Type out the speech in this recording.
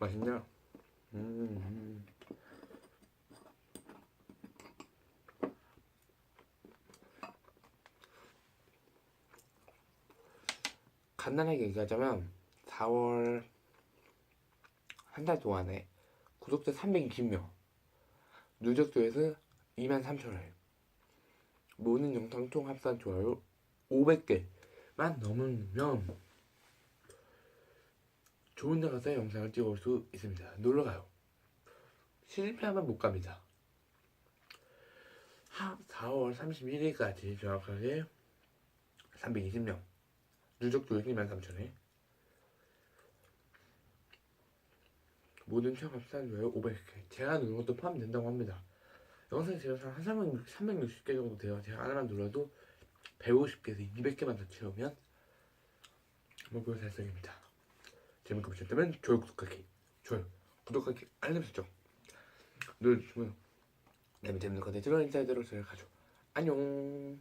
맛있냐? 음. 간단하게 얘기하자면 4월 한 달 동안에 구독자 320명 누적 조회수 2만 3천 회 모든 영상 총 합산 좋아요 500개만 넘으면 좋은 데 가서 영상을 찍어올 수 있습니다. 놀러가요. 실패하면 못 갑니다. 하, 4월 31일까지 정확하게 320명 누적 조회수 2만 3천회 모든 총 합산 좋아요 500개 제가 누른 것도 포함된다고 합니다. 영상이 제가 한 300, 360개 정도 돼요. 제가 하나만 눌러도 150개에서 200개만 더 채우면 목표 달성입니다. 재밌게 보셨다면 좋아요, 구독하기, 좋아요, 구독하기, 알림 설정 눌러주시고요. 다음에 재밌는 컨텐츠로 인사드리도록 하죠. 안녕.